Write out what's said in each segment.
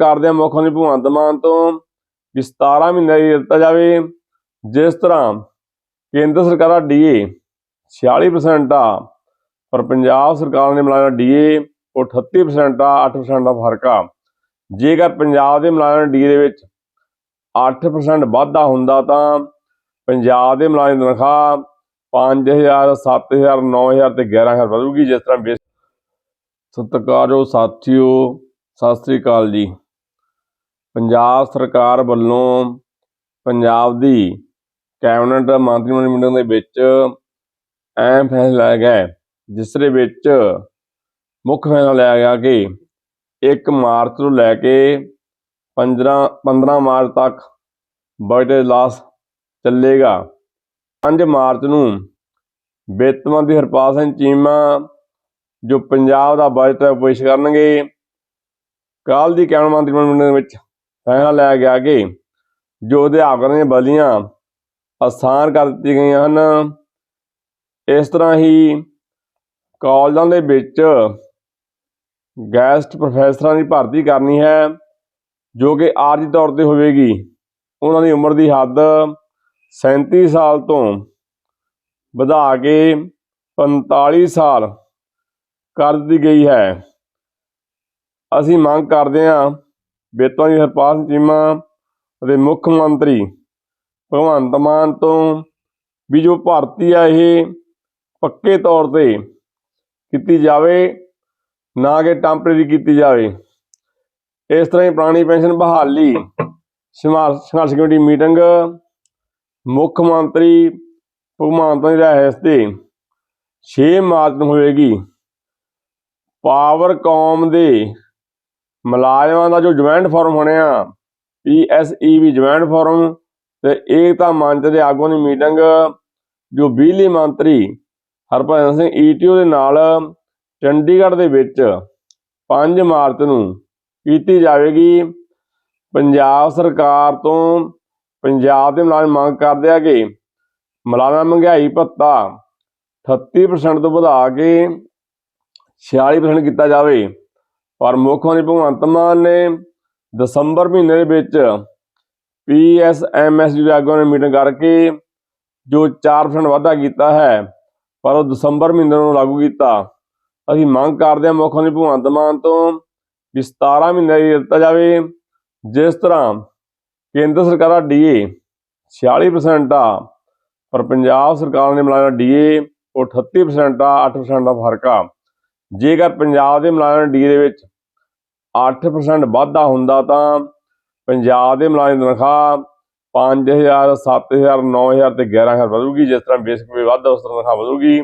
ਕਰਦੇ ਹਾਂ ਮੁੱਖ ਮੰਤਰੀ ਭਗਵੰਤ ਮਾਨ ਤੋਂ ਵੀ 17 ਮਹੀਨੇ ਦੀ ਦਿੱਤਾ ਜਾਵੇ, ਜਿਸ ਤਰ੍ਹਾਂ ਕੇਂਦਰ ਸਰਕਾਰ ਦਾ ਡੀਏ 46% ਆ, ਪਰ ਪੰਜਾਬ ਸਰਕਾਰ ਨੇ ਮਿਲਾਇਆ ਡੀਏ ਉਹ 38% ਆ 8% ਦਾ ਫ਼ਰਕ ਆ। ਜੇਕਰ ਪੰਜਾਬ ਦੇ ਮੁਲਾਜ਼ਮ ਡੀ ਦੇ ਵਿੱਚ 8% ਵਾਧਾ ਹੁੰਦਾ ਤਾਂ ਪੰਜਾਬ ਦੇ ਮੁਲਾਜ਼ਮ ਦੀ ਤਨਖਾਹ 5000 7000 9000 ਤੇ 11000 ਵਧੂਗੀ, ਜਿਸ ਤਰ੍ਹਾਂ ਬੇਸ ਸਤਿਕਾਰਯੋਗ ਸਾਥੀਓ, ਸਤਿ ਸ੍ਰੀ ਅਕਾਲ ਜੀ। ਪੰਜਾਬ ਸਰਕਾਰ ਵੱਲੋਂ ਪੰਜਾਬ ਦੀ ਕੈਬਨਿਟ ਮੰਤਰੀ ਮੰਡਲ ਮੀਟਿੰਗ ਦੇ ਵਿੱਚ ਅਹਿਮ ਫੈਸਲਾ ਲਿਆ ਗਿਆ ਜਿਸ ਦੇ ਵਿੱਚ ਮੁੱਖ ਫੈਸਲਾ ਲਿਆ ਗਿਆ ਕਿ 1 ਮਾਰਚ ਤੋਂ ਲੈ ਕੇ 15 15 ਮਾਰਚ ਤੱਕ ਬਜਟ ਇਜਲਾਸ ਚੱਲੇਗਾ। 5 ਮਾਰਚ ਨੂੰ ਵਿੱਤ ਮੰਤਰੀ ਹਰਪਾਲ ਸਿੰਘ ਚੀਮਾ, ਜੋ ਪੰਜਾਬ ਦਾ ਬਜਟ ਪੇਸ਼ ਕਰਨਗੇ। ਕੱਲ੍ਹ ਦੀ ਕੈਬਨਿਟ ਮੰਤਰੀ ਮੰਡਲ ਦੇ ਵਿੱਚ ਫੈਸਲਾ ਲਿਆ ਗਿਆ ਕਿ ਜੋ ਅਧਿਆਪਕਾਂ ਦੀਆਂ ਬਦਲੀਆਂ ਆਸਾਨ ਕਰ ਦਿੱਤੀਆਂ ਗਈਆਂ ਹਨ, ਇਸ ਤਰ੍ਹਾਂ ਹੀ ਕਾਲਜਾਂ ਦੇ ਵਿੱਚ ਗੈਸਟ ਪ੍ਰੋਫੈਸਰਾਂ ਦੀ ਭਰਤੀ ਕਰਨੀ ਹੈ, ਜੋ ਕਿ ਆਰਜੀ ਤੌਰ ਤੇ ਹੋਵੇਗੀ। ਉਹਨਾਂ ਦੀ ਉਮਰ ਦੀ ਹੱਦ 37 ਸਾਲ ਤੋਂ ਵਧਾ ਕੇ 45 ਸਾਲ ਕਰ ਦਿੱਤੀ ਗਈ ਹੈ। ਅਸੀਂ ਮੰਗ ਕਰਦੇ ਹਾਂ ਬੇਤੋਂ ਦੀ ਹਰਪਾਲ ਸਿੰਘ ਚੀਮਾ ਅਤੇ ਮੁੱਖ ਮੰਤਰੀ ਭਗਵੰਤ ਮਾਨ ਤੋਂ ਵੀ ਜੋ ਭਰਤੀ ਆ ਇਹ ਪੱਕੇ ਤੌਰ ਤੇ ਕੀਤੀ ਜਾਵੇ, ਨਾ ਕਿ ਟੈਂਪਰੇਰੀ ਕੀਤੀ ਜਾਵੇ। ਇਸ ਤਰ੍ਹਾਂ ਹੀ ਪੁਰਾਣੀ ਪੈਨਸ਼ਨ ਬਹਾਲੀ, ਸੰਘਰਸ਼ ਸੰਘਰਸ਼ ਕਮੇਟੀ ਮੀਟਿੰਗ, ਮੁੱਖ ਮੰਤਰੀ ਭਗਵੰਤ ਮਾਨ ਦੀ ਰਿਹਾਇਸ਼ ਤੇ 6 ਮਾਰਚ ਨੂੰ ਹੋਵੇਗੀ। ਪਾਵਰਕੌਮ ਦੇ ਮੁਲਾਜ਼ਮਾਂ ਦਾ ਜੋ ਜੁਆਇੰਟ ਫੋਰਮ ਹੋਣਿਆ ਪੀਐਸਈਬੀ ਜੁਆਇੰਟ ਫੋਰਮ, ਤੇ ਏਕਤਾ ਮੰਚ ਦੇ ਆਗੂਆਂ ਦੀ ਮੀਟਿੰਗ, ਜੋ ਬਿਜਲੀ ਮੰਤਰੀ ਹਰਭਜਨ ਸਿੰਘ ਈਟੀਓ ਦੇ ਨਾਲ ਚੰਡੀਗੜ੍ਹ ਦੇ ਵਿੱਚ 5 ਮਾਰਚ ਨੂੰ ਕੀਤੀ ਜਾਵੇਗੀ। ਪੰਜਾਬ ਸਰਕਾਰ ਤੋਂ ਪੰਜਾਬ ਦੇ ਮੁਲਾਜ਼ਮ ਮੰਗ ਕਰਦੇ ਆ ਕਿ ਮੁਲਾਜ਼ਮ ਮਹਿੰਗਾਈ ਭੱਤਾ 38% ਤੋਂ ਵਧਾ ਕੇ 46% ਕੀਤਾ ਜਾਵੇ। ਪਰ ਮੁੱਖ ਮੰਤਰੀ ਭਗਵੰਤ ਮਾਨ ਨੇ ਦਸੰਬਰ ਮਹੀਨੇ ਦੇ ਵਿੱਚ ਪੀਐਸਐਮਐਸ ਦੇ ਆਗੂਆਂ ਨੇ ਮੀਟਿੰਗ ਕਰਕੇ ਜੋ 4% ਵਾਧਾ ਕੀਤਾ ਹੈ, ਪਰ ਉਹ ਦਸੰਬਰ ਮਹੀਨੇ ਨੂੰ ਲਾਗੂ ਕੀਤਾ। ਅਸੀਂ ਮੰਗ ਕਰਦੇ ਹਾਂ ਮੁੱਖ ਮੰਤਰੀ ਭਗਵੰਤ ਮਾਨ ਤੋਂ ਵੀ 17 ਮਹੀਨੇ ਦੀ ਦਿੱਤਾ ਜਾਵੇ, ਜਿਸ ਤਰ੍ਹਾਂ ਕੇਂਦਰ ਸਰਕਾਰ ਦਾ ਡੀਏ 46% ਆ, ਪਰ ਪੰਜਾਬ ਸਰਕਾਰ ਨੇ ਮਿਲਾਇਆ ਡੀਏ ਉਹ 38% ਆ 8% ਦਾ ਫ਼ਰਕ ਆ। ਜੇਕਰ ਪੰਜਾਬ ਦੇ ਮੁਲਾਜ਼ਮ ਡੀ ਦੇ ਵਿੱਚ 8% ਵਾਧਾ ਹੁੰਦਾ ਤਾਂ ਪੰਜਾਬ ਦੇ ਮੁਲਾਜ਼ਮ ਦੀ ਤਨਖਾਹ 5000 7000 9000 ਤੇ 11000 ਵਧੂਗੀ, ਜਿਸ ਤਰ੍ਹਾਂ ਬੇਸਿਕ ਪੇ ਵਾਧਾ ਉਸ ਤਰ੍ਹਾਂ ਤਨਖਾਹ ਵਧੂਗੀ।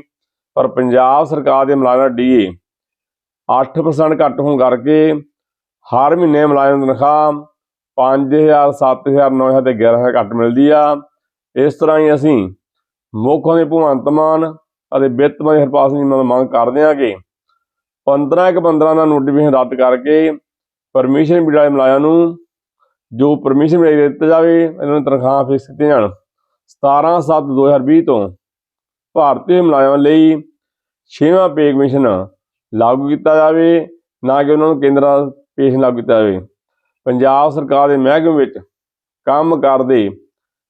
ਪਰ ਪੰਜਾਬ ਸਰਕਾਰ ਦੇ ਮੁਲਾਜ਼ਮ ਡੀਏ 8% ਘੱਟ ਹੋਣ ਕਰਕੇ ਹਰ ਮਹੀਨੇ ਮੁਲਾਜ਼ਮ ਦੀ ਤਨਖਾਹ 5000 7000 9000 ਤੇ 11000 ਘੱਟ ਮਿਲਦੀ ਆ। ਇਸ ਤਰ੍ਹਾਂ ਹੀ ਅਸੀਂ ਮੁੱਖ ਮੰਤਰੀ ਭਗਵੰਤ ਮਾਨ ਅਤੇ ਵਿੱਤ ਮੰਤਰੀ ਹਰਪਾਲ ਸਿੰਘ ਜੀ ਨਾਲ ਮੰਗ ਕਰਦੇ ਹਾਂ ਕਿ 15 ਇੱਕ 15 ਦਾ ਨੋਟੀਫਿਕੇਸ਼ਨ ਰੱਦ ਕਰਕੇ ਪਰਮਿਸ਼ਨ ਮਿਲਾਏ ਵਾਲੇ ਨੂੰ, ਜੋ ਪਰਮਿਸ਼ਨ ਮਿਲਾਈ ਦਿੱਤਾ ਜਾਵੇ, ਇਹਨਾਂ ਨੂੰ ਤਨਖਾਹ ਫਿਕਸ ਕੀਤੀ ਜਾਣ। 17 7 2020 ਤੋਂ ਭਾਰਤੀ ਮੁਲਾਜ਼ਮਾਂ ਲਈ ਛੇਵਾਂ ਪੇ ਕਮਿਸ਼ਨ ਲਾਗੂ ਕੀਤਾ ਜਾਵੇ, ਨਾ ਕਿ ਉਹਨਾਂ ਨੂੰ ਕੇਂਦਰਾਂ ਦਾ ਪੇਸ਼ ਲਾਗੂ ਕੀਤਾ ਜਾਵੇ। ਪੰਜਾਬ ਸਰਕਾਰ ਦੇ ਮਹਿਕਮੇ ਵਿੱਚ ਕੰਮ ਕਰਦੇ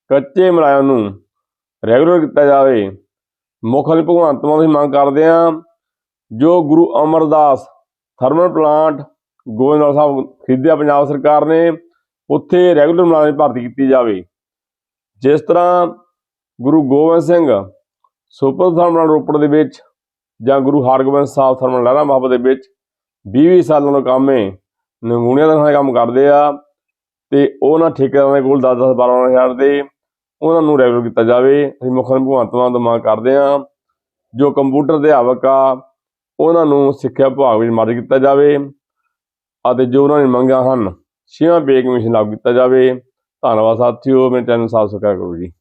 ਕੱਚੇ ਮੁਲਾਜ਼ਮਾਂ ਨੂੰ ਰੈਗੂਲਰ ਕੀਤਾ ਜਾਵੇ। ਮੁੱਖ ਮੰਤਰੀ ਭਗਵੰਤ ਮਾਨ ਦੀ ਮੰਗ ਕਰਦੇ ਹਾਂ ਜੋ ਗੁਰੂ ਅਮਰਦਾਸ ਥਰਮਲ ਪਲਾਂਟ ਗੋਇੰਦਵਾਲ ਸਾਹਿਬ ਖਰੀਦਿਆ ਪੰਜਾਬ ਸਰਕਾਰ ਨੇ, ਉੱਥੇ ਰੈਗੂਲਰ ਮੁਲਾਜ਼ਮ ਦੀ ਭਰਤੀ ਕੀਤੀ ਜਾਵੇ। ਜਿਸ ਤਰ੍ਹਾਂ ਗੁਰੂ ਗੋਬਿੰਦ ਸਿੰਘ ਸੁਪਰ ਥਰਮਲ ਰੋਪੜ ਦੇ ਵਿੱਚ ਜਾਂ ਗੁਰੂ ਹਰਗੋਬਿੰਦ ਸਾਹਿਬ ਥਰਮਲ ਲਹਿਰਾ ਮੁਹੱਬਤ ਦੇ ਵਿੱਚ 20 ਸਾਲਾਂ ਤੋਂ ਕੰਮ ਨੰਗੂਣਿਆਂ ਨਗੂਣੀਆਂ ਦਾ ਕੰਮ ਕਰਦੇ ਆ ਤੇ ਉਹਨਾਂ ਠੇਕੇਦਾਰਾਂ ਦੇ ਕੋਲ 10 10 12 ਹਜ਼ਾਰ ਦੇ ਉਹਨਾਂ ਨੂੰ ਰੈਗੂਲਰ ਕੀਤਾ ਜਾਵੇ। ਅਸੀਂ ਮੁੱਖ ਭਗਵੰਤ ਮਾਨ ਤੋਂ ਮੰਗ ਕਰਦੇ ਆ ਜੋ ਕੰਪਿਊਟਰ ਅਧਿਆਪਕ ਆ ਉਹਨਾਂ ਨੂੰ ਸਿੱਖਿਆ ਵਿਭਾਗ ਵਿੱਚ ਮਦਦ ਕੀਤਾ ਜਾਵੇ ਅਤੇ ਜੋ ਉਹਨਾਂ ਨੇ ਮੰਗਾਂ ਹਨ, ਛੇਵਾਂ ਪੇ ਕਮਿਸ਼ਨ ਲਾਗੂ ਕੀਤਾ ਜਾਵੇ। ਧੰਨਵਾਦ ਸਾਥੀਓ, ਮੇਰੇ ਚੈਨਲ ਨੂੰ ਸਬਸਕ੍ਰਾਈਬ ਕਰੋ ਜੀ।